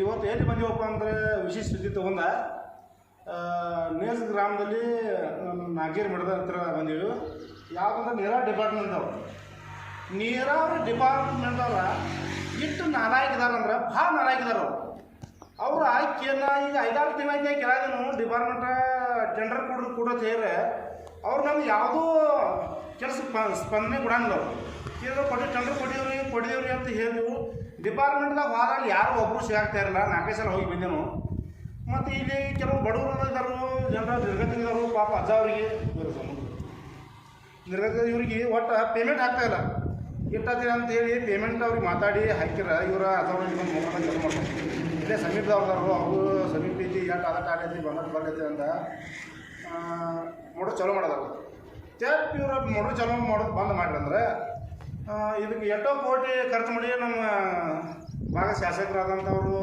ಇವತ್ತು ಎಲ್ಲಿ ಬಂದೀವಪ್ಪ ಅಂದ್ರೆ ವಿಶೇಷ ಸುದ್ದಿ ತಗೊಂಡ ನೇಸ್ ಗ್ರಾಮದಲ್ಲಿ ನಾಗೇರ್ ಮಠದ ಹತ್ರ ಬಂದೀವಿ. ಯಾವುದಂದ್ರೆ ನೀರಾವರಿ ಡಿಪಾರ್ಟ್ಮೆಂಟ್ ಅವರು ನೀರಾವರಿ ಡಿಪಾರ್ಟ್ಮೆಂಟ್ ಅವರ ಇಟ್ಟು ನಾಲಾಯಕಿದಾರ ಅಂದ್ರೆ ಭಾಳ ನಾಲಾಯಕಿದಾರ ಅವರು. ಅವ್ರು ಆಯ್ಕೆನ ಈಗ ಐದಾರು ತಿಂಗಳಿಗೆ ಕೆಳಗೇನು ಡಿಪಾರ್ಟ್ಮೆಂಟ್ ಟೆಂಡರ್ ಕೊಡೋದು ಕೂಡ ಸೇರಿ ಅವ್ರು ನಮ್ಗೆ ಯಾವುದೂ ಕೆಲಸ ಸ್ಪಂದನೆ ಕೊಡಂಗಿಲ್ಲ ಅವ್ರು. ಈಗ ಕೊಡಿ ಟೆಂಡರ್ ಕೊಡಿದ್ರಿ ಕೊಟ್ಟಿವ್ರಿ ಅಂತ ಹೇಳಿವು ಡಿಪಾರ್ಟ್ಮೆಂಟ್ದಾಗ ವಾರಲ್ಲಿ ಯಾರೂ ಒಬ್ಬರು ಸಿಗಾಗ್ತಾ ಇರಲ್ಲ. ನಾಲ್ಕೈದು ಸಲ ಹೋಗಿ ಬಂದೆನು. ಮತ್ತು ಇಲ್ಲಿ ಕೆಲವು ಬಡವರು ಇದ್ದಾರು ಜನರ ನಿರ್ಗತಿಗಿದ್ದಾರೆ ಪಾಪ ಅಜ್ಜ ಅವರಿಗೆ. ನಿರ್ಗತಿ ಇವ್ರಿಗೆ ಒಟ್ಟು ಪೇಮೆಂಟ್ ಆಗ್ತಾ ಇಲ್ಲ. ಇಟ್ಟತಿ ಅಂತ ಹೇಳಿ ಪೇಮೆಂಟ್ ಅವ್ರಿಗೆ ಮಾತಾಡಿ ಹಾಕಿರ ಇವರ ಅದ್ರೊಳಗೆ ಬಂದು ಮೊಬೈಲ್ ಕೆಲಸ ಮಾಡ್ತಾರೆ. ಇಲ್ಲೇ ಸಮೀಪದವ್ರದಾರು ಅವರು ಸಮೀಪ ಐತಿ ಎಷ್ಟು ಅದಕ್ಕೆ ಆಗೈತಿ ಬಂದಟ್ಟು ಬರ್ತೈತಿ ಅಂತ ಮೋಟ್ರ್ ಚಲೋ ಮಾಡೋದವ್ರು. ತ್ಯಾಪ್ ಇವ್ರ ಮೋಟ್ರ್ ಚಲೋ ಮಾಡೋದು ಬಂದ್ ಮಾಡ್ರಂದ್ರೆ ಆ, ಇದಕ್ಕೆ ಎಷ್ಟೋ ಕೋಟಿ ಖರ್ಚು ಮಾಡಿ ನಮ್ಮ ಭಾಗ ಶಾಸಕರಾದಂಥವರು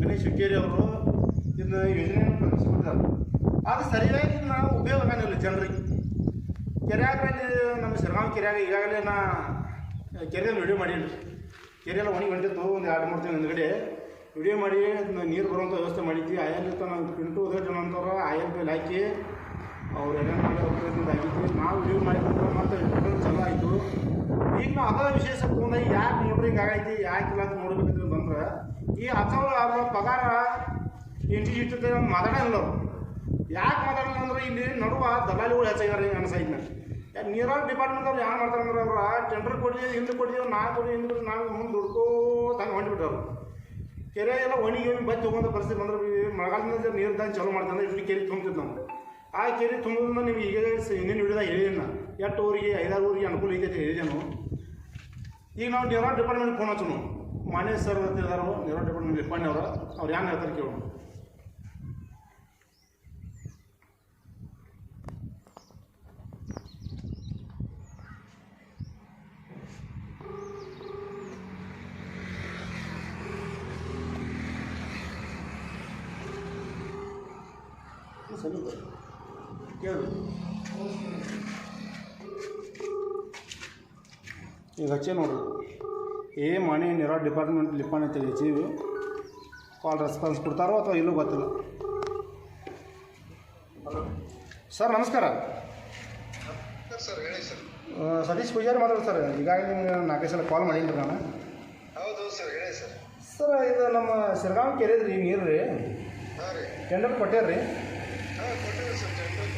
ಗಣೇಶ್ ಹುಕ್ಕೇರಿ ಅವರು ಇದನ್ನ ಯೋಜನೆಯನ್ನು ಪ್ರಕಟಿಸಿಬಿಟ್ಟಿದ್ದಾರೆ ಅದು ಸರಿಯಾಗಿ ನಾವು ಉಪಯೋಗ ಕಾಣಿಲ್ಲ ಜನರಿಗೆ. ಕೆರೆಯಾಗಲಿ ನಮ್ಮ ಸಿರಗಾಂವ್ ಕೆರೆಯಾಗ ಈಗಾಗಲೇ ನಾ ಕೆರೆಯಲ್ಲಿ ವಿಡಿಯೋ ಮಾಡೀನಿ. ಕೆರೆಯೆಲ್ಲ ಒಣಗಿ ಹೊಂಟಿತ್ತು, ಒಂದು ಎರಡು ಮೂರು ತಿಂಗಳ ಹಿಂದ್ಗಡೆ. ವಿಡಿಯೋ ಮಾಡಿ ನೀರು ಬರುವಂಥ ವ್ಯವಸ್ಥೆ ಮಾಡಿದ್ವಿ. ಆಯಲ್ ನಾವು ಪಿಂಟು ಉದಯ ಜನ ಅಂತವ್ರು, ಆಯಲ್ ಮೇಲೆ ಹಾಕಿ ಅವ್ರು ಏನೇನು ಮಾಡಿ ಹೋಗ್ತಿದ್ದು ಆಗಿದ್ವಿ. ನಾವು ಮಾಡಿದ್ರು ಮತ್ತು ವಿಡಿಯೋ ಚಲೋ ಆಯಿತು ಈಗ ನಾವು ಅದರ ವಿಶೇಷ ತೊಗೊಂಡಾಗ ಯಾಕೆ ನೋಡ್ರಿ ಹಿಂಗಾಗೈತಿ ಯಾಕೆ ಇಲ್ಲ ಅಂತ ನೋಡ್ಬೇಕಂತ ಬಂದ್ರೆ, ಈ ಹತ್ತವ್ರು ಅವ್ರ ಪಗಾರ ಇಂಟಿ ಇಟ್ಟಿದ್ದೆ ಮಾತಾಡಲ್ಲ ಅವ್ರು. ಯಾಕೆ ಮಾತಾಡಲ್ಲ ಅಂದ್ರೆ ಇಲ್ಲಿ ನಡುವ ದಲ್ಲಾಳಿಗಳು ಹೆಚ್ಚಾಗ್ಯಾರ ನನ್ನ ಸೈಡ್ನ ನೀರಾವರಿ ಡಿಪಾರ್ಟ್ಮೆಂಟ್ ಅವ್ರು ಏನು ಮಾಡ್ತಾರೆ ಅಂದ್ರೆ ಅವ್ರು ಟೆಂಡರ್ ಕೊಡಿ ಹಿಂದೆ ಕೊಡಿ ನಾ ಕೊಡಿ ಹಿಂದೆ ಕೊಡಿ ನಾವು ಮುಂದೆ ದುಡ್ಕೋ ತಂಗೆ ಹೊಂಟ್ಬಿಟ್ಟವ್ರು ಕೆರೆ ಎಲ್ಲ ಒಣಗಿ ಬಚ್ಚಿ ಹೋಗೋಂಥ ಪರಿಸ್ಥಿತಿ ಬಂದ್ರೆ ಮಳೆಗಾಲದಿಂದ ನೀರು ತಂದು ಚಾಲೂ ಮಾಡ್ತಾರೆ. ಇಷ್ಟು ಕೆರೆ ತುಂಬ್ತಿದ್ದು ನಮ್ಗೆ ಆ ಕೆರೆ ತುಂಬೋದ್ರಿಂದ ನಿಮ್ಗೆ ಈಗ ಹಿಂದಿನ ಹಿಡಿದಾಗ ಹೇಳಿದ ಎಷ್ಟು ಊರಿಗೆ, ಐದಾರು ಊರಿಗೆ ಅನುಕೂಲ ಐತೆ ಅಂತ ಹೇಳಿದೆನು ಈಗ ನಾವು ನೀರಾವರಿ ಡಿಪಾರ್ಟ್ಮೆಂಟ್ ಫೋನ್ ಹಚ್ಚು ಮಾನ್ಯ ಸರ್ ಇದಾರು ನೀರಾವರಿ ಡಿಪಾರ್ಟ್ಮೆಂಟ್ ಲಿಪ್ಪಣ್ಣಿ ಅವರು. ಅವ್ರು ಏನು ಹೇಳ್ತಾರೆ ಕೇಳೋಣ. ಕೇಳು. ಈಗ ಹಚ್ಚೇ ನೋಡ್ರಿ. ಏ ಮನೆ ನೀರೋ ಡಿಪಾರ್ಟ್ಮೆಂಟ್ ಲಿಪ್ಪಣೆ ಅಂತ ಹಚ್ಚೀವಿ ಕಾಲ್ ರೆಸ್ಪಾನ್ಸ್ ಕೊಡ್ತಾರೋ ಅಥವಾ ಇಲ್ಲೂ ಗೊತ್ತಿಲ್ಲ? ಸರ್ ನಮಸ್ಕಾರ. ಸರ್ ಹೇಳಿ ಸರ್. ಸತೀಶ್ ಪೂಜಾರಿ ಮಾತಾಡೋದು ಸರ್ ಈಗಾಗಲೇ ನಿಮ್ಗೆ ನಾಲ್ಕೈದು ಸಲ ಕಾಲ್ ಮಾಡೀನಿ ನಾನು. ಹೌದು ಸರ್ ಹೇಳಿ ಸರ್. ಸರ್ ಇದು ನಮ್ಮ ಸಿರ್ಗಾಂವ್ ಕೆರೆ ನೀರು ರೀ ನೀರು ರೀ. ಟೆಂಡರ್ ಕೊಟ್ಟೇರಿ ರೀ ಕೊಟ್ಟಿವಿ ಸರ್ ಟೆಂಡರ್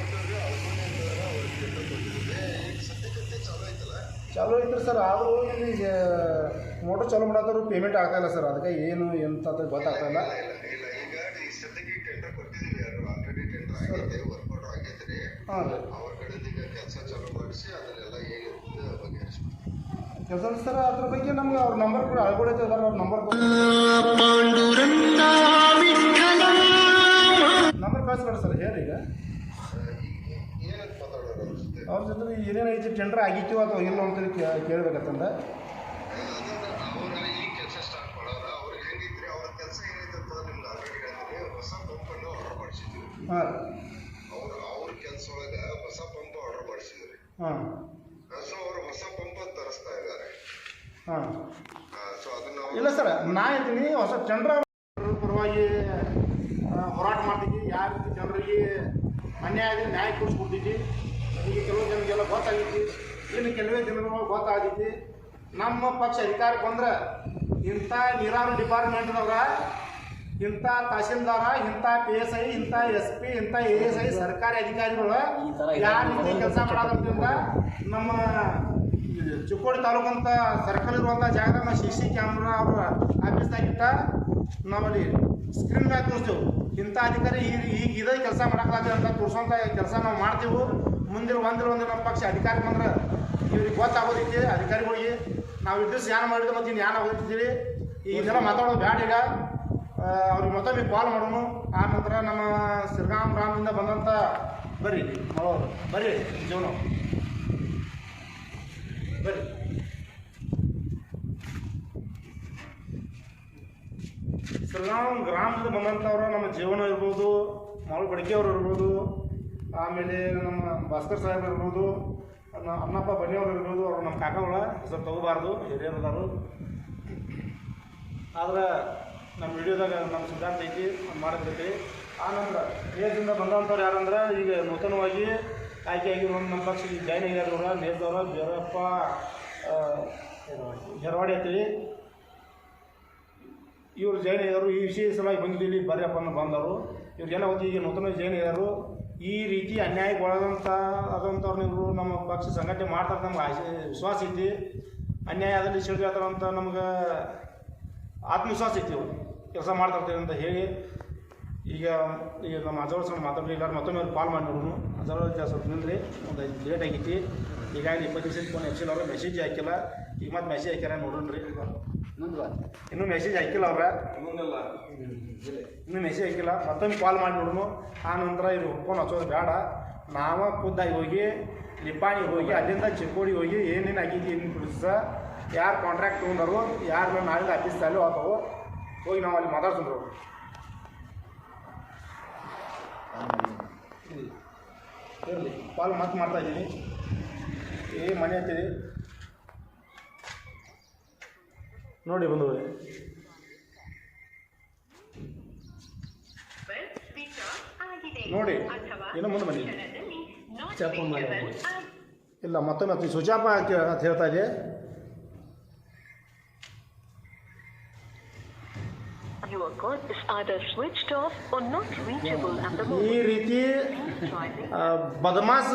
ಕೊಟ್ಟಿದ್ವಿ ಈಗ ಸದ್ಯಕ್ಕೆ ಚಾಲೂ ಐತಲ್ಲ ಚಾಲೂ ಐತ್ರಿ ಸರ್, ಆದರೂ ಇಲ್ಲಿ ಮೋಟರ್ ಚಾಲೂ ಮಾಡೋದ್ರು ಪೇಮೆಂಟ್ ಆಗ್ತಾಯಿಲ್ಲ ಸರ್, ಅದಕ್ಕೆ ಏನು, ಎಂತ ಗೊತ್ತಾಗ್ತಾಯಿಲ್ಲ ಈಗ ಹಾಂ ಈಗ ಸರ್, ಅದ್ರ ಬಗ್ಗೆ ನಮ್ಗೆ ಅವ್ರ ನಂಬರ್ ಕೂಡ ಅಳ್ಕೊಳೈತೆ ಸರ್, ಅವ್ರ ನಂಬರ್ ನಂಬರ್ ಕಳಿಸ್ಬೇಡ ಸರ್, ಹೇಳಿ ಈಗ. ಈಗ ಅವ್ರ ಜೊತೆ ಅವ್ರ ಟೆಂಡರ್ ಆಗಿತ್ತು ಅಥವಾ ಇಲ್ಲ ಅಂತ ಕೇಳ್ಬೇಕಂತಂದ? ಹಾಂ. ಅವ್ರ ಅವ್ರ ಕೆಲಸ ಒಳಗೆ ಹೊಸ ಪಂಪ್ ಆರ್ಡರ್ ಮಾಡಿಸಿದ್ರಿ ಹಾಂ. ಸೊ ಅವರು ಹೊಸ ಪಂಪ್ ತರಿಸ್ತಾ ಇದ್ದಾರೆ. ಹಾಂ. ಸೊ ಅದನ್ನ ಇಲ್ಲ ಸರ್ ನಾ ಇದ್ದೀನಿ ಹೊಸ ಜನರ ಪರವಾಗಿ ಹೋರಾಟ ಮಾಡ್ತಿದ್ವಿ ಯಾವ ರೀತಿ ಜನರಿಗೆ ಅನ್ಯಾಯ ನ್ಯಾಯ ಕೊಡಿಸ್ಕೊಡ್ತಿದ್ವಿ ಈಗ ಕೆಲವು ಜನರಿಗೆಲ್ಲ ಗೊತ್ತಾಗೈತಿ ಇನ್ನು ಕೆಲವೇ ದಿನಗಳು ಗೊತ್ತಾಗೈತಿ ನಮ್ಮ ಪಕ್ಷ ಅಧಿಕಾರಕ್ಕೆ ಬಂದ್ರೆ ಇಂಥ ನೀರಾವರಿ ಡಿಪಾರ್ಟ್ಮೆಂಟ್ನವ್ರ ಇಂಥ ತಹಸೀಲ್ದಾರ ಇಂಥ ಪಿ ಎಸ್ ಐ ಇಂಥ ಎಸ್ ಪಿ ಇಂಥ ಎ ಎಸ್ ಐ ಸರ್ಕಾರಿ ಅಧಿಕಾರಿಗಳು ಯಾವ ರೀತಿ ಕೆಲಸ ಮಾಡೋದ್ರಿಂದ ನಮ್ಮ ಚಿಕ್ಕೋಡಿ ತಾಲೂಕು ಅಂತ ಸರ್ಕಲ್ ಇರುವಂಥ ಜಾಗದಾಗ ಸಿ ಸಿ ಕ್ಯಾಮ್ರಾ ಅವ್ರ ಆಫೀಸ್ದಾಗಿಟ್ಟ ನಾವಲ್ಲಿ ಸ್ಕ್ರೀನ್ ಮ್ಯಾಗ ತೋರಿಸ್ತೇವೆ. ಇಂಥ ಅಧಿಕಾರಿ ಈಗ ಈಗ ಇದೇ ಕೆಲಸ ಮಾಡೋಕ್ಕಾಗ ಅಂತ ತೋರಿಸೋಂಥ ಕೆಲಸ ನಾವು ಮಾಡ್ತೀವಿ. ಮುಂದಿನ ಒಂದಿನ ಒಂದು ನಮ್ಮ ಪಕ್ಷ ಅಧಿಕಾರಕ್ಕೆ ಬಂದ್ರೆ ಇವ್ರಿಗೆ ಗೊತ್ತಾಗೋದೈತಿ ಅಧಿಕಾರಿಗಳಿಗೆ ನಾವು ಇದ್ದು ಯಾನ್ ಮಾಡಿದ್ರೆ ಮತ್ತೆ ಇನ್ನು ಯಾನ್ ಆಗೋದಿದ್ದೀವಿ ಈಗೆಲ್ಲ ಮಾತಾಡೋದು ಬ್ಯಾಡ ಈಗ. ಅವ್ರಿಗೆ ಮತ್ತೊಮ್ಮೆ ಕಾಲ್ ಮಾಡೋಣ ಆ ನಂತರ ನಮ್ಮ ಸಿರ್ಗಾಮ್ ಗ್ರಾಮದಿಂದ ಬಂದಂಥ ಬರ್ರಿ ಮಾಡೋರು ಬರ್ರಿ, ಜೀವನ. ಬರ್ರಿ. ಸಿರ್ಗಾಮ್ ಗ್ರಾಮದಿಂದ ಬಂದಂಥವ್ರು ನಮ್ಮ ಜೀವನ ಇರ್ಬೋದು, ಮಾಳು ಬಡಿಕೆಯವರು ಇರ್ಬೋದು, ಆಮೇಲೆ ನಮ್ಮ ಭಾಸ್ಕರ್ ಸಾಹೇಬ್ ಇರ್ಬೋದು ಅನ್ನಪ್ಪ ಬನ್ನಿಯವ್ರು ಇರ್ಬೋದು, ಅವ್ರು ನಮ್ಮ ಕಾಕಗಳ ಹೆಸರು ತಗೋಬಾರ್ದು ಹಿರಿಯರದಾರು ಆದ್ರೆ ನಮ್ಮ ವಿಡಿಯೋದಾಗ ನಮ್ಮ ಸಿದ್ಧಾಂತ ಐತಿ ಮಾಡಿರ್ತೈತಿ ಆ ನಂತರ ಏಜಿಂದ ಬಂದಂಥವ್ರು ಯಾರಂದ್ರೆ, ಈಗ ನೂತನವಾಗಿ ಆಯ್ಕೆ ಒಂದು ನಮ್ಮ ಪಕ್ಷ ಈಗ ಜಾಯ್ನ್ ಆಗ್ಯಾರವ್ರ ನೇರದವ್ರ ಬೀರಪ್ಪ ಹೆರವಾಡಿ ಅಂತೇಳಿ ಇವರು ಜೈನ್ ಇದ್ದಾರೆ ಈ ವಿಷಯ ಸಲುವಾಗಿ ಬಂದಿದ್ದು ಇಲ್ಲಿ ಬರ್ಯಪ್ಪ ಬಂದರು ಬಂದವರು. ಇವ್ರು ಜನ ಹೋಗಿ ಈಗ ನೂತನ ಜೈನ್ ಇದ್ದಾರೆ ಈ ರೀತಿ ಅನ್ಯಾಯಕ್ಕೆ ಒಳಗಂತ ಆದಂಥವ್ರು ಇವರು ನಮ್ಮ ಪಕ್ಷ ಸಂಘಟನೆ ಮಾಡ್ತಾರೆ ನಮ್ಗೆ ಆಸೆ ವಿಶ್ವಾಸ ಐತಿ. ಅನ್ಯಾಯ ಆದಲ್ಲಿ ಸಿಡಿದು ಅಂತ ನಮ್ಗೆ ಆತ್ಮವಿಶ್ವಾಸ ಐತಿ ಅವರು ಕೆಲಸ ಮಾಡ್ತಿರ್ತೀವಿ ಅಂತ ಹೇಳಿ ಈಗ ಈಗ ನಮ್ಮ ಅಜೋಳ ಸಣ್ಣ ಇಲ್ಲ ಮತ್ತೊಮ್ಮೆ ಅವ್ರು ಕಾಲ್ ಮಾಡಿ ನೋಡೋಣ. ಅಜೋಳ ಸ್ವಲ್ಪ ನಿಲ್ರಿ ಒಂದು ಲೇಟ್ ಆಗೈತಿ. ಈಗಾಗಲೇ ಇಪ್ಪತ್ತು ದಿವಸ ಫೋನ್ ಹಚ್ಚಿಲ್ಲ ಅವರು ಮೆಸೇಜ್ ಹಾಕಿಲ್ಲ. ಈಗ ಮತ್ತೆ ಮೆಸೇಜ್ ಹಾಕ್ಯಾರ ನೋಡೋಣ ರೀ ಇನ್ನೂ ಮೆಸೇಜ್ ಹಾಕಿಲ್ಲ ಅವ್ರ? ಇನ್ನೂ ಮೆಸೇಜ್ ಹಾಕಿಲ್ಲ. ಮತ್ತೊಮ್ಮೆ ಕಾಲ್ ಮಾಡಿ ನೋಡೋಣ ಆ ನಂತರ ಇವ್ರು ಫೋನ್ ಹಚ್ಚೋದು ಬೇಡ. ನಾವ ಖುದ್ದಾಗಿ ಹೋಗಿ ಲಿಪಾಣಿಗೆ ಹೋಗಿ ಅಲ್ಲಿಂದ ಚಿಕ್ಕೋಡಿಗೆ ಹೋಗಿ ಏನೇನು ಆಗಿದ್ದು ಏನೇನು ಬಿಡಿಸ ಯಾರು ಕಾಂಟ್ರಾಕ್ಟ್ ತೊಗೊಂಡರು ಯಾರು ನಾಳೆ ಆಫೀಸ್ ಅಲ್ಲಿ ಆಗ್ತಾವೆ ಹೋಗಿ ನಾವು ಅಲ್ಲಿ ಮಾತಾಡ್ಸೋಣ ಇರಲಿ. ಕಾಲ್ ಮತ್ತೆ ಮಾಡ್ತಾ ಇದ್ದೀನಿ ಏ ಮನೆ ಅಂತೀರಿ ನೋಡಿ ಬಂದು ನೋಡಿ, ಏನೋ ಮುಂದೆ ಬನ್ನಿ. ಚಾಪ ಮಾಡಿ. ಇಲ್ಲ ಮತ್ತೊಮ್ಮೆ ಹತ್ತಿ ಸುಜಾಪ ಹಾಕಿ ಅಂತ ಹೇಳ್ತಾ ಇದೆ ಈ ರೀತಿ. ಬದಮಾಸ್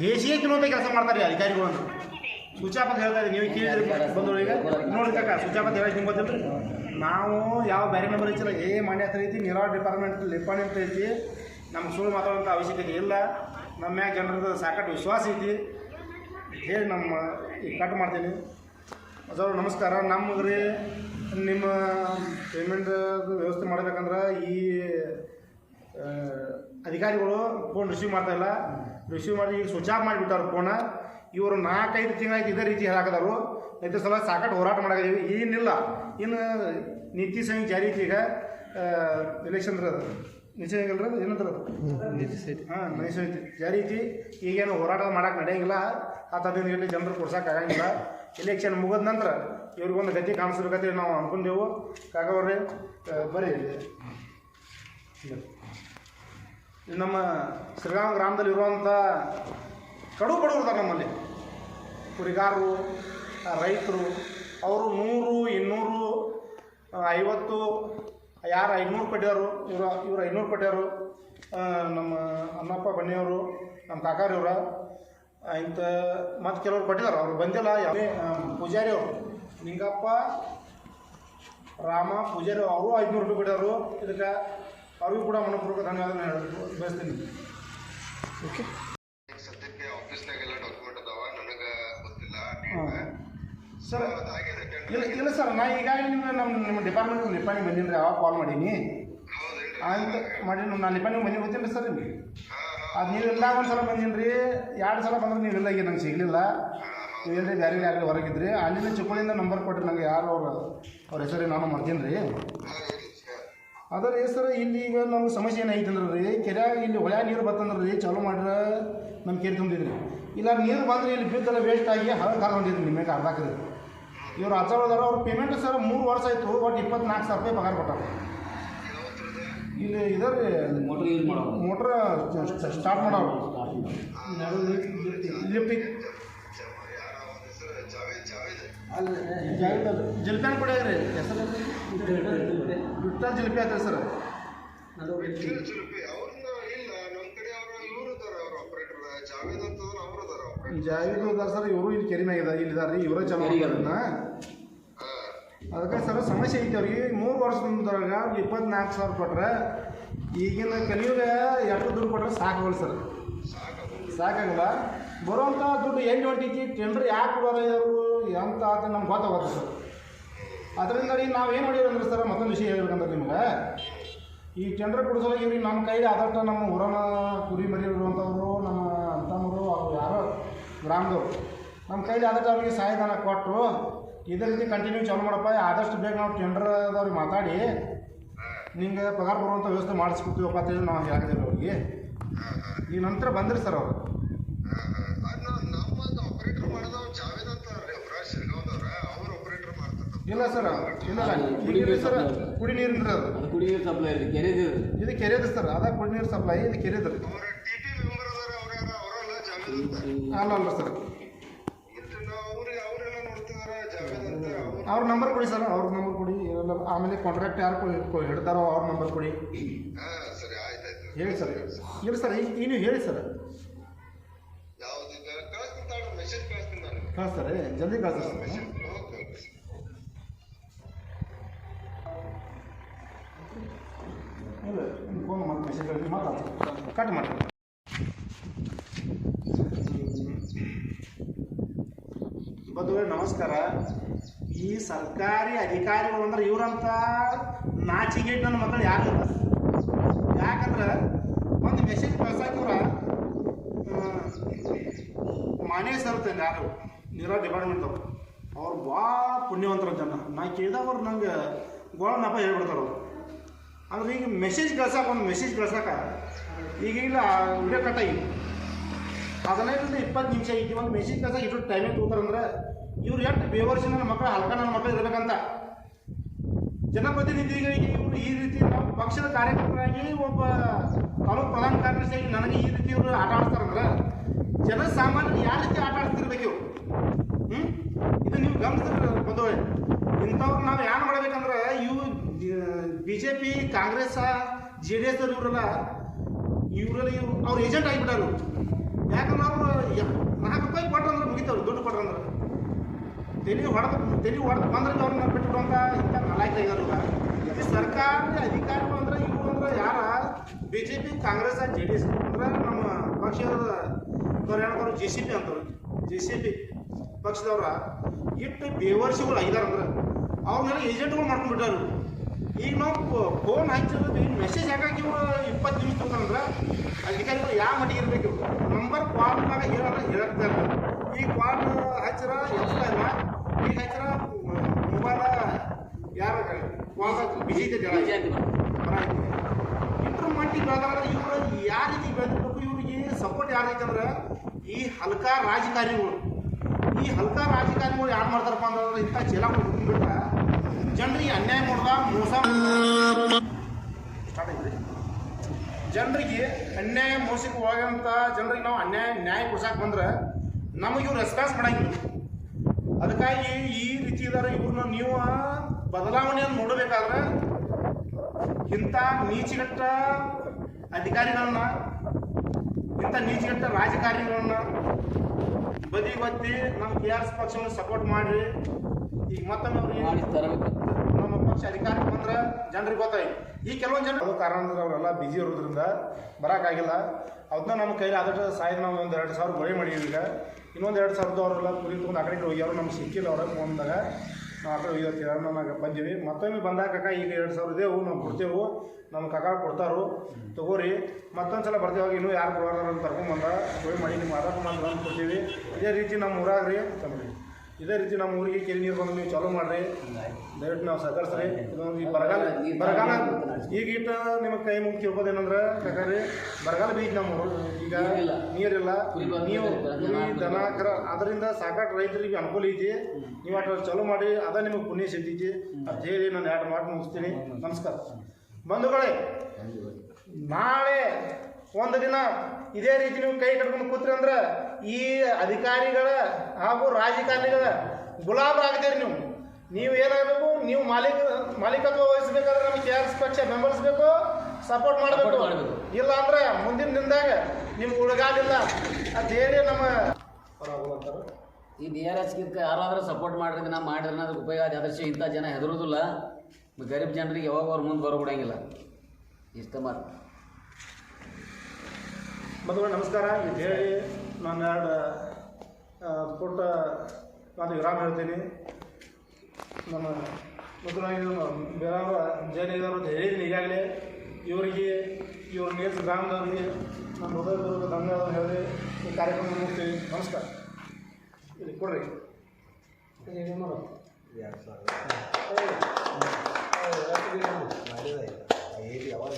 ಹೇಸಿಗೆ ಕೆಲಸ ಮಾಡ್ತಾರೆ ಈ ಅಧಿಕಾರಿಗಳು ಅಂತ ಹೇಳ್ತಾ ಇದ್ದೀವಿ ನೀವು ಕೇಳಿದ್ರೆ ಬಂದವರು ಈಗ ನೋಡಿ ಕಾಕ ಆಫ್ ಅಂತ ಹೇಳಕ್ಕೆ ನಿಮ್ಗೆ ನಾವು ಯಾವ ಬೇರೆ ಮೆಂಬರ್ ಇಚ್ಚಿಲ್ಲ ಏ ಮಂಡ್ಯ ಹತ್ರ ಐತಿ, ನೀರಾವರಿ ಡಿಪಾರ್ಟ್ಮೆಂಟ್ ಡಿಪಾರ್ಟ್ಮೆಂಟ್ ಐತಿ, ನಮ್ಗೆ ಸುಳ್ಳು ಮಾತಾಡೋಂಥ ಅವಶ್ಯಕತೆ ಇಲ್ಲ. ನಮ್ಮ ಮ್ಯಾಗ ಜನರದ ಸಾಕಷ್ಟು ವಿಶ್ವಾಸ ಐತಿ. ಹೇಳಿ ನಮ್ಮ ಈಗ ಕಟ್ ಮಾಡ್ತೀನಿ. ಸರ್, ನಮಸ್ಕಾರ. ನಮ್ಗೆ ರೀ ನಿಮ್ಮ ಪೇಮೆಂಟ್ ವ್ಯವಸ್ಥೆ ಮಾಡ್ಬೇಕಂದ್ರೆ ಈ ಅಧಿಕಾರಿಗಳು ಫೋನ್ ರಿಸೀವ್ ಮಾಡ್ತಾ ಇಲ್ಲ. ರಿಸೀವ್ ಮಾಡಿ ಈಗ ಸ್ವಿಚ್ ಆಫ್ ಮಾಡಿಬಿಟ್ಟಾರ ಫೋನ ಇವರು ನಾಲ್ಕೈದು ತಿಂಗಳಾಯ್ತು ಇದೇ ರೀತಿ ಹೇಳಾಕದಾರು ಇದ್ರ ಸಲ ಸಾಕಷ್ಟು ಹೋರಾಟ ಮಾಡಾಕಿದೀವಿ ಏನಿಲ್ಲ. ಇನ್ನು ನೀತಿ ಸಂಹಿತೆ ಜಾರಿ ಐತಿ ಈಗ. ಎಲೆಕ್ಷನ್ ಆಗಿಲ್ರಿ ಅದು? ನೀತಿ ಸಂಹಿತೆ. ಹಾಂ ನೀತಿ ಐತಿ ಜಾರಿ ಐತಿ. ಈಗೇನು ಹೋರಾಟ ಮಾಡಕ್ಕೆ ನಡೆಯಂಗಿಲ್ಲ. ಹತ್ತು ಹದಿನೈದು ಗಂಟೆ ಜನರು ಕೊಡ್ಸಕ್ಕೆ ಆಗಂಗಿಲ್ಲ. ಎಲೆಕ್ಷನ್ ಮುಗಿದ ನಂತರ ಇವ್ರಿಗೊಂದು ಗತಿ ಕಾಣಿಸ್ಬೇಕಂತೇಳಿ ನಾವು ಅನ್ಕೊಂಡೆವು. ಕಾಕವ್ರೆ ಇಲ್ಲಿ. ನಮ್ಮ ಶ್ರೀರಾಮ ಗ್ರಾಮದಲ್ಲಿ ಇರುವಂಥ ಕಡು ಬಡವರು ಇರ್ತಾರೆ ನಮ್ಮಲ್ಲಿ. ಕುರಿಗಾರರು, ರೈತರು, ಅವರು ನೂರು, ಇನ್ನೂರು ಐವತ್ತು, ಯಾರು ಐನೂರು ಕೊಟ್ಟಾರು ಇವರು ಇವರು ಐನೂರು ಕೊಟ್ಟಾರು ನಮ್ಮ ಅಣ್ಣಪ್ಪ, ಬನ್ನಿಯವರು, ನಮ್ಮ ಕಾಕಾರಿ ಇವ್ರ ಇಂಥ ಮತ್ತು ಕೆಲವರು ಕೊಟ್ಟಿದ್ದಾರೆ ಅವ್ರು ಬಂದಿಲ್ಲ, ಯಾವುದೇ ಪೂಜಾರಿ ಅವರು ನಿಂಗಪ್ಪ, ರಾಮ ಪೂಜಾರಿ ಅವರು ಐದುನೂರು ರೂಪಾಯಿ ಕೊಟ್ಟಾರು ಇದಕ್ಕೆ ಅವ್ರಿಗೂ ಕೂಡ ಮನಪೂರ್ವಕ ಧನ್ಯವಾದ ಬಯಸ್ತೀನಿ. ಓಕೆ ಈಗ ಸದ್ಯಕ್ಕೆ ಆಫೀಸ್ನಾಗೆಲ್ಲ ಡಾಕ್ಯುಮೆಂಟ್ ಅದಾವ ನನಗ ಗೊತ್ತಿಲ್ಲ ಹಾಂ ಸರ್ ಅದಾಗಿದೆ ಇಲ್ಲ ಇಲ್ಲ ಸರ್, ನಾ ಈಗಾಗಲೇ ನಿಮ್ಮ, ನಮ್ಮ ನಿಮ್ಮ ಡಿಪಾರ್ಟ್ಮೆಂಟ್ ನಿಪಾಣಿ ಬಂದೀನಿ ರೀ ಯಾವಾಗ ಕಾಲ್ ಮಾಡೀನಿ. ಅಂತ ಮಾಡಿ ನಾನು ನಿಪಾಣಿ ಬಂದಿ ಹೋಗ್ತೀನಿ ಸರ್ ನಿಮಗೆ. ಅದು ನೀವು ಇಲ್ಲ ಒಂದು ಸಲ ಬಂದೀನಿ ರೀ, ಎರಡು ಸಲ ಬಂದ್ರೆ ನೀವು ಇಲ್ಲ ಈಗ ನಂಗೆ ಸಿಗಲಿಲ್ಲ. ನೀವು ಏನ್ರಿ ಬೇರೆ ಯಾರು ಹೊರಗಿದ್ರಿ ಅಲ್ಲಿಂದ ಚಿಕ್ಕೋಳಿಂದ ನಂಬರ್ ಕೊಟ್ಟರೆ ನಂಗೆ ಯಾರು ಅವ್ರು, ಅವ್ರ ಹೆಸರು ನಾನು ಮಾಡ್ತೀನಿ ರೀ. ಅದರ ಹೆಸರು ಇಲ್ಲಿ ಈಗ ನಮ್ಗೆ ಸಮಸ್ಯೆ ಏನಾಯ್ತಂದ್ರೆ ರೀ, ಕೆರೆಯಾಗ ಇಲ್ಲಿ ಹೊಳೆ ನೀರು ಬರ್ತಂದ್ರೆ ರೀ, ಚಾಲೂ ಮಾಡ್ರೆ ನಮ್ಮ ಕೆರೆ ತುಂಬಿದ್ರಿ. ಇಲ್ಲ ನೀರು ಬಂದ್ರೆ ಇಲ್ಲಿ ಬಿದ್ದೆಲ್ಲ ವೇಸ್ಟ್ ಆಗಿ ಹಳ ಕಾಲ ಹೊಂದಿದ್ರಿ ನಿಮಗೆ ಅರ್ಧಾಕ್ರಿ ಇವ್ರು ಹಚ್ಚೋದಾರ ಅವ್ರ ಪೇಮೆಂಟ್ ಸರ್ ಮೂರು ವರ್ಷ ಆಯಿತು ಒಟ್ಟು ಇಪ್ಪತ್ನಾಲ್ಕು ಸಾವಿರ ರೂಪಾಯಿ ಪಗಾರ ಕೊಟ್ಟಾರ ಇಲ್ಲಿ ಇದರ ಮೋಟ್ರ್ ಯೂಸ್ ಮಾಡೋ ಮೋಟ್ರ್ ಸ್ಟಾರ್ಟ್ ಮಾಡೋರು. ಲಿಫ್ಟಿಗೆ ಜಲ್ಪ್ಯಾನ್ ಕೊಡ್ಯಾಗ್ರಿ ಹೆಸರು ಬಿಟ್ಟ ಜಿಲ್ಪಿ ಆಯ್ತು ಸರ್. ವಿಠಲ್ ಜುಲ್ಪಿ. ಅವ್ರನ್ನ ಇಲ್ಲ ನಮ್ಮ ಕಡೆ ಅವರು ಇವರು ಇದ್ದಾರೆ ಅವ್ರ ಆಪರೇಟರ್ ಜಾವೇದ್ ಅದಾರ ಸರ್ ಇವರು ಇಲ್ಲಿ ಕೆರೆ ಮ್ಯಾಗ ಇದಾರೆ ಇಲ್ಲಿ ಇದಾರೆ ಇವರೇ ಹಾ ಅದಕ್ಕೆ ಸರ್ ಸಮಸ್ಯೆ ಐತೆ ಅವ್ರಿಗೆ. ಮೂರು ವರ್ಷದಿಂದಾಗ ಇಪ್ಪತ್ನಾಲ್ಕು ಸಾವಿರ ಕೊಟ್ರೆ ಈಗಿನ ಕಲಿಯುಗ ಎರಡು ದುಡ್ಡು ಕೊಟ್ರೆ ಸಾಕಾಗಲ್ಲ ಸರ್. ಸಾಕಾಗಲ್ಲ. ಬರುವಂಥ ದುಡ್ಡು ಎಲ್ಲಿ ಹೊಂಟೈತಿ ಟೆಂಡ್ರ್ ಯಾಕೆ ಬರೋರು ಎಂತ ಅಂತ ನಮ್ಗೆ ಗೊತ್ತಾಗುತ್ತೆ ಸರ್. ಅದರಿಂದ ರೀ ನಾವು ಏನು ಮಾಡಿರೋ ಅಂದ್ರೆ ಸರ್ ಮತ್ತೊಂದು ವಿಷಯ ಹೇಳ್ಬೇಕಂದ್ರೆ ನಿಮ್ಗೆ. ಈ ಟೆಂಡರ್ ಕೊಡಿಸೋದಾಗಿ ನಮ್ಮ ಕೈಲಿ ಆದಷ್ಟು ನಮ್ಮ ಊರನ ಕುರಿ ಮರಿ ಇರುವಂಥವ್ರು ನಮ್ಮ ಅಂತಮ್ಮರು ಅವ್ರು ಯಾರೋ ಗ್ರಾಮದವ್ರು ನಮ್ಮ ಕೈಲಿ ಆದಷ್ಟು ಅವ್ರಿಗೆ ಸಹಾಯಧನ ಕೊಟ್ಟರು ಇದೇ ರೀತಿ ಕಂಟಿನ್ಯೂ ಚಾಲು ಮಾಡಪ್ಪ. ಆದಷ್ಟು ಬೇಗ ನಾವು ಟೆಂಡರ್ದವ್ರಿಗೆ ಮಾತಾಡಿ. ನಿಂಗೆ ಪಗಾರ ಬರುವಂಥ ವ್ಯವಸ್ಥೆ ಮಾಡಿಸ್ಕೊಡ್ತೀವಪ್ಪ ಅಂತೇಳಿ ನಾವು ಹೇಳಿದ್ದೇವೆ ಅವ್ರಿಗೆ. ಈ ನಂತರ ಬಂದ್ರಿ ಸರ್ ಅವರು. ಇಲ್ಲ ಸರ್ ಇಲ್ಲ ನೀರು ಸರ್. ಕುಡಿ ನೀರು ಅದು. ಕುಡಿ ನೀರು ಸಪ್ಲೈ ಇದು ಕೆರೆದು. ಇದು ಕೆರೆದು ಸರ್ ಅದ ಕುಡಿ ನೀರು ಸಪ್ಲೈ ಇದು ಕೆರೆದು ಅಲ್ಲ ಸರ್. ಅವ್ರು ನಂಬರ್ ಕೊಡಿ ಸರ್, ಅವ್ರ ನಂಬರ್ ಕೊಡಿ ಆಮೇಲೆ ಕಾಂಟ್ರಾಕ್ಟ್ ಯಾರು ಹಿಡ್ತಾರೋ ಅವ್ರ ನಂಬರ್ ಕೊಡಿ. ಹಾ ಹೇಳಿ ಸರ್ ಹೇಳಿ ಸರ್ ಈಗ ಹೇಳಿ ಸರ್. ಯಾವ್ದು ಸರ್ ಜಲ್ದಿ ಕಳಿಸ್ತಾರೆ ಸರ್. ಫೋನ್ ಮಾಡಿ ಮೆಸೇಜ್ ಕಳಿಸಿ ಮಾತಾಡ್ತಾರೆ ಕಟ್ ಮಾಡಿ ಬಂಧುಗಳೇ, ನಮಸ್ಕಾರ. ಈ ಸರ್ಕಾರಿ ಅಧಿಕಾರಿಗಳು ಅಂದ್ರೆ ಇವರಂತ ನಾಚಿಗೇಟ್ ನನ್ನ ಮಕ್ಕಳು ಯಾರು ಯಾಕಂದ್ರೆ ಒಂದು ಮೆಸೇಜ್ ಕಳ್ಸಕ್ಕೆ ಮನೆ ಸರ್ ಯಾರು ನೀರೋ ಡಿಪಾರ್ಟ್ಮೆಂಟ್ ಅವ್ರು ಅವ್ರು ಭಾಳ ಪುಣ್ಯವಂತರ ಜನ. ನಾ ಕೇಳಿದವ್ರು ನಂಗೆ ಗೋಳ ನಪ ಹೇಳ್ಬಿಡ್ತಾರೆ ಅವರು. ಅಂದ್ರೆ ಈಗ ಮೆಸೇಜ್ ಕಳ್ಸಕ್ಕೆ ಒಂದು ಮೆಸೇಜ್ ಕಳ್ಸಕ್ಕೆ ಈಗ ಇಲ್ಲ ವಿಡಿಯೋ ಕಟ್ಟಾಗಿ ಹದಿನೈದರಿಂದ ಇಪ್ಪತ್ತು ನಿಮಿಷ ಐತಿ ಒಂದು ಮೆಷಿನ್ ಕೆಲಸ ಇಷ್ಟು ಟೈಮಿಂಗ್ ತಗೋತಾರಂದ್ರೆ ಇವ್ರು ಎಷ್ಟು ಬೇವರ್ಸಿನ ನನ್ನ ಮಕ್ಕಳು ಹಲ್ಕ ನನ್ನ ಮಕ್ಕಳು ಇರಬೇಕಂತ. ಜನಪ್ರತಿನಿಧಿಗಳಿಗೆ ಇವರು ಈ ರೀತಿ ನಾವು ಪಕ್ಷದ ಕಾರ್ಯಕರ್ತರಾಗಿ ಒಬ್ಬ ತಾಲೂಕು ಪ್ರಧಾನ ಕಾರ್ಯದರ್ಶಿಯಾಗಿ ನನಗೆ ಈ ರೀತಿ ಇವರು ಆಟ ಆಡ್ತಾರಂದ್ರೆ ಜನಸಾಮಾನ್ಯರು ಯಾವ ರೀತಿ ಆಟ ಆಡ್ತಿರ್ಬೇಕು ಇವರು? ಹ್ಞೂ ಇದು ನೀವು ಗಮನಿಸಿದ್ರೆ ಬಂದವ ಇಂಥವ್ರು ನಾವು ಏನು ಮಾಡ್ಬೇಕಂದ್ರೆ ಇವು B J P Congress, J D S ಇವರೆಲ್ಲ ಇವರೆಲ್ಲ ಇವ್ರು ಅವ್ರ ಏಜೆಂಟ್ ಆಗಿಬಿಟ್ಟಾರು. ಯಾಕಂದ್ರೆ ಅವರು ನಾಲ್ಕು ರೂಪಾಯಿ ಕೊಟ್ರಂದ್ರೆ ಮುಗಿತವ್ರು, ದುಡ್ಡು ಕೊಟ್ರಂದ್ರೆ ತೆಲಿ ಹೊಡೆದು ತೆಲಿ ಹೊಡೆದು ಬಂದ್ರೆ ಅವ್ರನ್ನ ಬಿಟ್ಬಿಡುವಂತ ಇಂಥ ನಾಲ್ಕು ಇದಾರ ಈ ಸರ್ಕಾರದ ಅಧಿಕಾರಿಗಳು ಅಂದ್ರೆ ಇವರು ಅಂದ್ರೆ ಯಾರ? B J P Congress, J D S ಅಂದ್ರೆ ನಮ್ಮ ಪಕ್ಷದ ಏನಂತಾರೆ ಜೆ ಸಿ ಪಿ ಅಂತವ್ರು ಜೆ ಸಿ ಪಿ ಪಕ್ಷದವ್ರ. ಇಟ್ಟು ಬೇವರ್ಸಿಗಳು ಐದಾರು ಅಂದ್ರೆ. ಅವ್ರನ್ನೆಲ್ಲ ಏಜೆಂಟ್ಗಳು ಮಾಡ್ಕೊಂಡ್ಬಿಟ್ಟಾರು ಈಗ ನಾವು ಫೋನ್ ಹಚ್ಚಿರೋದು ಈಗ ಮೆಸೇಜ್ ಹಾಕಿ ಇವರು ಇಪ್ಪತ್ತು ನಿಮಿಷ ತಗೊಂಡ್ರೆ ಅಧಿಕಾರಿಗಳು ಯಾವ ಮಟ್ಟಿಗೆ ಇರಬೇಕು ನಂಬರ್ ಕಾಲ್ನಾಗ ಹೇಳಲ್ಲ ಹೇಳ್ತಾ ಇಲ್ಲ ಈ ಕಾಲ್ ಹಚ್ಚಿರ ಎತ್ತಾ ಇಲ್ಲ. ಈಗ ಹಚ್ಚಿರ ಮೊಬೈಲ ಯಾರ ಬಿಸಿ ಐತೆ ಜನ. ಇದ್ರ ಮಟ್ಟಿಗೆ ಬೆಳೆದ್ರೆ ಇವರು ಯಾವ ರೀತಿ ಬೆಳೆದಿರ್ಬೇಕು ಇವ್ರಿಗೆ ಸಪೋರ್ಟ್ ಯಾರೈತಂದ್ರೆ ಈ ಹಲ್ಕ ರಾಜಕಾರಣಿಗಳು. ಈ ಹಲ್ಕ ರಾಜಕಾರಣಿಗಳು ಯಾರು ಮಾಡ್ತಾರಪ್ಪ ಅಂದ್ರೆ ಇಂಥ ಚೀಲ ಬಿಟ್ಟ ಜನರಿಗೆ ಅನ್ಯಾಯ ಮಾಡ್ದ ಮೋಸ ಸ್ಟಾರ್ಟ್ ಐತ್ರಿ ಜನರಿಗೆ ಅನ್ಯಾಯ ಮೋಸಕ್ಕೆ ಹೋಗಂತ ಜನರಿಗೆ ನಾವು ಅನ್ಯಾಯ ನ್ಯಾಯ ಕೊಡ್ಸಕ್ಕೆ ಬಂದ್ರೆ ನಮಗೆ ಇವ್ರು ರೆಸ್ಪಾನ್ಸ್ ಮಾಡಂಗಿಲ್ಲ. ಅದಕ್ಕಾಗಿ ಈ ರೀತಿ ಇದಾರೆ ಇವ್ರನ್ನ ನೀವು ಬದಲಾವಣೆಯನ್ನು ನೋಡಬೇಕಾದ್ರೆ ಇಂಥ ನೀಚಿಗಟ್ಟ ಅಧಿಕಾರಿಗಳನ್ನ, ಇಂಥ ನೀಚಿಗಟ್ಟ ರಾಜಕಾರಣಿಗಳನ್ನ ಬತ್ತಿ ನಮ್ಮ ಕೆ ಆರ್ ಎಸ್ ಪಕ್ಷವನ್ನು ಸಪೋರ್ಟ್ ಮಾಡಿರಿ. ಈಗ ಮತ್ತೊಮ್ಮೆ ಪಕ್ಷ ಅಧಿಕಾರಕ್ಕೆ ಬಂದ್ರೆ ಜನರಿಗೆ ಗೊತ್ತಾಯ್ತು. ಈ ಕೆಲವೊಂದು ಜನ ಅದು ಕಾರಣ ಅಂದ್ರೆ ಅವರೆಲ್ಲ ಬಿಜಿ ಇರೋದ್ರಿಂದ ಬರೋಕ್ಕಾಗಿಲ್ಲ. ಅದನ್ನ ನಮ್ಮ ಕೈಲಿ ಆದಷ್ಟು ಸಾಯ್ದು ನಾವು ಒಂದು ಎರಡು ಸಾವಿರ ಬಳಿ ಮಾಡಿದ್ವಿ ಈಗ. ಇನ್ನೊಂದು ಎರಡು ಸಾವಿರದ ಅವರೆಲ್ಲ ಕುರಿ ತೊಗೊಂಡು ಆ ಕಡೆ ಈ ಕಡೆ ಹೋಗ್ಯಾರು ನಮ್ಗೆ ಸಿಕ್ಕಿಲ್ಲ ಅವ್ರ ಫೋನ್ದಾಗ. ನಾವು ಆ ಕಡೆ ಹೋಗ್ಯತ್ತೀರ ನಾವು ಬಂದೀವಿ. ಮತ್ತೊಮ್ಮೆ ಬಂದಾಗ, ಕಾಕ, ಈಗ ಎರಡು ಸಾವಿರ ಇದೇವು, ನಾವು ಕೊಡ್ತೇವು. ನಮ್ಮ ಕಾಕ ಕೊಡ್ತಾರು. ತಗೋರಿ. ಮತ್ತೊಂದು ಸಲ ಬರ್ತೀವಿ ಇನ್ನೂ ಯಾರು ಕೊಡೋರು ಅಂತ ಕರ್ಕೊಂಡ್ಬಂದ ಹೋಗಿ ಮಾಡಿ ನಿಮ್ಮ ಬಂದು ಕೊಡ್ತೀವಿ. ಇದೇ ರೀತಿ ನಮ್ಮ ಊರಾಗ ರೀ ತಗೊಳ್ಳಿ ಇದೇ ರೀತಿ ನಮ್ಮ ಊರಿಗೆ ಕೆರೆ ನೀರು ಬಂದು ನೀವು ಚಾಲೂ ಮಾಡ್ರಿ. ದಯವಿಟ್ಟು ನಾವು ಸಹಕರಿಸ್ರಿ. ಇದೊಂದು ಈ ಬರಗಾಲ ಬರಗಾಲ ಈಗ ಇಟ್ಟ ನಿಮಗೆ ಕೈ ಮುಗಿ ತಿಳ್ಕೋದೇನಂದ್ರೆ ಯಾಕಂದ್ರೆ ಬರಗಾಲ ಬೀಜ ನಮ್ಮ. ಈಗ ನೀರಿಲ್ಲ. ನೀವು ದನ, ಕರ, ಅದರಿಂದ ಸಾಕಷ್ಟು ರೈತರಿಗೆ ಅನುಕೂಲ ಐತಿ. ನೀವು ಅಟ್ರ ಚಾಲೂ ಮಾಡಿ, ಅದ ನಿಮಗೆ ಪುಣ್ಯ ಸಿಗ್ತೈತಿ. ಅದು ಹೇಳಿ ನಾನು ಎರಡು ಮಾತು ಮುಗಿಸ್ತೀನಿ. ನಮಸ್ಕಾರ. ಬಂಧುಗಳೇ, ನಾಳೆ ಒಂದು ದಿನ ಇದೇ ರೀತಿ ನೀವು ಕೈ ಕಟ್ಕೊಂಡು ಕೂತ್ರಿ ಅಂದ್ರೆ ಈ ಅಧಿಕಾರಿಗಳ ಹಾಗೂ ರಾಜಕಾರಣಿಗಳ ಗುಲಾಬ್ ಆಗ್ತೀರಿ ನೀವು. ನೀವು ಏನಾಗಬೇಕು? ನೀವು ಮಾಲೀಕ ಮಾಲೀಕತ್ವ ವಹಿಸ್ಬೇಕಾದ್ರೆ ನಮ್ಗೆ ಕೆ ಆರ್ ಎಸ್ ಪಕ್ಷ ಬೆಂಬಲಿಸ್ಬೇಕು ಸಪೋರ್ಟ್ ಮಾಡಬೇಕು. ಇಲ್ಲ ಅಂದ್ರೆ ಮುಂದಿನ ದಿನದಾಗ ನಿಮ್ಗೆ ಉಳಗಾಲಿಲ್ಲ ಅದೇನೇ ನಮ್ಮ ಹೊರಗೋಗ್ತಾರೆ ಈ ಡಿ ಆರ್ ಎಸ್ಗಿಂತ ಯಾರಾದರೂ ಸಪೋರ್ಟ್ ಮಾಡಿದ್ರೆ ನಾ ಮಾಡಿದ್ರೆ ಅದಕ್ಕೆ ಉಪಯೋಗ ಆದ ಆದರ್ಶ ಇಂಥ ಜನ ಹೆದರೋದಿಲ್ಲ. ಗರೀಬ್ ಜನರಿಗೆ ಯಾವಾಗ ಅವ್ರ ಮುಂದೆ ಬರೋಬಿಡಂಗಿಲ್ಲ. ಇಷ್ಟ ಮಾತು. ಬಂಧುಗಳು ನಮಸ್ಕಾರ. ಇದು ಹೇಳಿ ನಾನು ಎರಡು ಪುಟ್ಟ ನಾನು ವಿರಾಮ ಹೇಳ್ತೀನಿ. ನಮ್ಮ ಮೊದಲಾಗಿ ವಿರಾಮ ಜೈನಿಗರು ಅಂತ ಹೇಳಿದ್ದೀನಿ ಈಗಾಗಲೇ. ಇವರಿಗೆ ಇವ್ರ ನೇಸ್ ಗ್ರಾಮದವ್ರಿಗೆ ನಮ್ಮ ಹೃದಯಪೂರ್ವಕ ಧನ್ಯವಾದ ಹೇಳಿ ಈ ಕಾರ್ಯಕ್ರಮ ಮುಗಿಸ್ತೀವಿ. ನಮಸ್ಕಾರ. ಇಲ್ಲಿ ಕೊಡ್ರಿ? ಮಾಡಿದ? ಐದು ಯಾವಾಗ